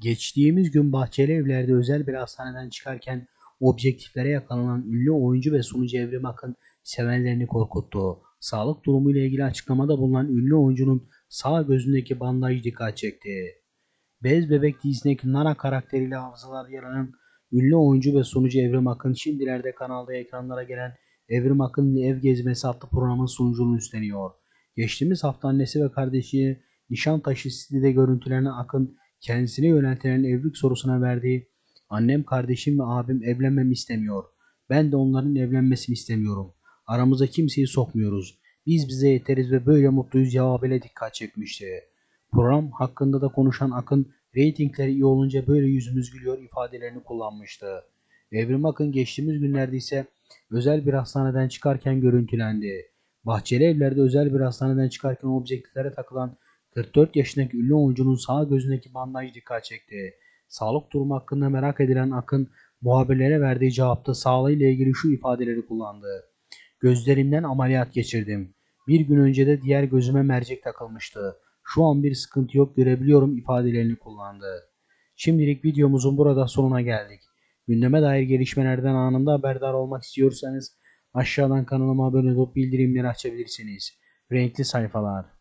Geçtiğimiz gün Bahçeli Evler'de özel bir hastaneden çıkarken objektiflere yakalanan ünlü oyuncu ve sunucu Evrim Akın sevenlerini korkuttu. Sağlık durumuyla ilgili açıklamada bulunan ünlü oyuncunun sağ gözündeki bandaj dikkat çekti. Bez Bebek dizisindeki Nana karakteriyle hafızalar yer ünlü oyuncu ve sunucu Evrim Akın şimdilerde kanalda ekranlara gelen Evrim Akın Ev Gezmesi adlı programın sunuculuğunu üstleniyor. Geçtiğimiz hafta annesi ve kardeşi Nişantaşı City'de görüntülenen Akın kendisine yöneltilen evlilik sorusuna verdiği annem, kardeşim ve abim evlenmemi istemiyor. Ben de onların evlenmesini istemiyorum. Aramıza kimseyi sokmuyoruz. Biz bize yeteriz ve böyle mutluyuz cevabıyla dikkat çekmişti. Program hakkında da konuşan Akın reytingleri iyi olunca böyle yüzümüz gülüyor ifadelerini kullanmıştı. Evrim Akın geçtiğimiz günlerde ise özel bir hastaneden çıkarken görüntülendi. Bahçeli Evler'de özel bir hastaneden çıkarken objektiflere takılan 44 yaşındaki ünlü oyuncunun sağ gözündeki bandaj dikkat çekti. Sağlık durumu hakkında merak edilen Akın muhabirlere verdiği cevapta sağlığıyla ilgili şu ifadeleri kullandı. Gözlerimden ameliyat geçirdim. Bir gün önce de diğer gözüme mercek takılmıştı. Şu an bir sıkıntı yok görebiliyorum ifadelerini kullandı. Şimdilik videomuzun burada sonuna geldik. Gündeme dair gelişmelerden anında haberdar olmak istiyorsanız aşağıdan kanalıma abone olup bildirimleri açabilirsiniz. Renkli sayfalar.